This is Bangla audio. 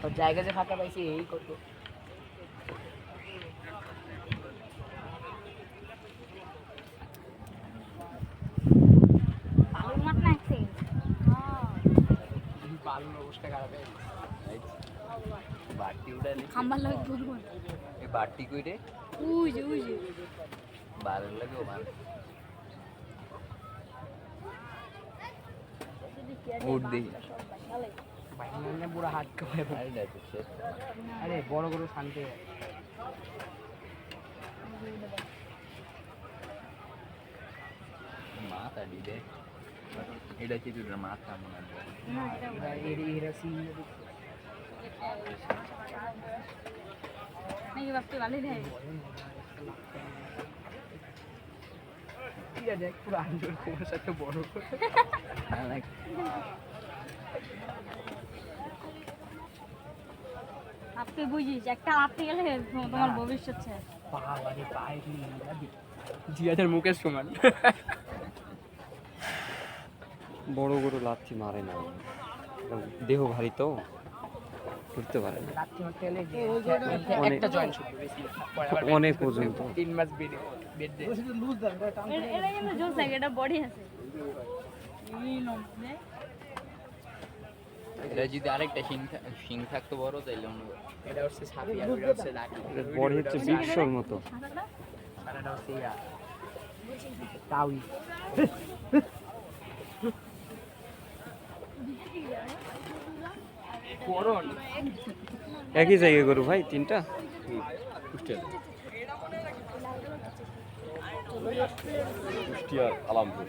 তোর জায়গা যে ফাঁকা পাইছি এই করব। বালুর মাঠ না একসে বালুর অবস্থা খারাপ বাড়তি উড়ালি খাম্বার লাগে এই বাড়তি কইরে? উই যে উই যে। ভালো লাগে ও ভালো উঠ দেখি। পুরো হাত কাঁপে আরে দেখো সে আরে বড় বড় শান্তি। মাথা দিদে এটা চিত্রটা মাথা মনে হয়। না এটা এরা এরা সিন নাকি বাপকে ভালো দেয়? এরা দেখ পুরো আঞ্জুর কুমার সাথে বড়। না, না, আপনি বুঝিস একটা আপনি গেলে তোমার ভবিষ্যৎ শেষ বাবারে পায়ে জিয়াদের মুখের সমান। বড় গরু লাথি মারে না। দেহ ভারী তো করতে পারে না। লাত্তি মারতে গেলে অনেক- ওজন তো। তিন মাস বেড বেড এটা কিন্তু জোস লাগে এটা বডি আছে। এই এটা যদি আরেকটা শিং শিং থাকতো বড় তাইলে অন্য এটা হচ্ছে সাপি আর ওটা হচ্ছে এর বডি হচ্ছে বিশ্বর মতো। সারাটা হচ্ছে ইয়া তাউই একই জায়গায় গরু ভাই তিনটা? কুষ্টিয়ার আলামপুর।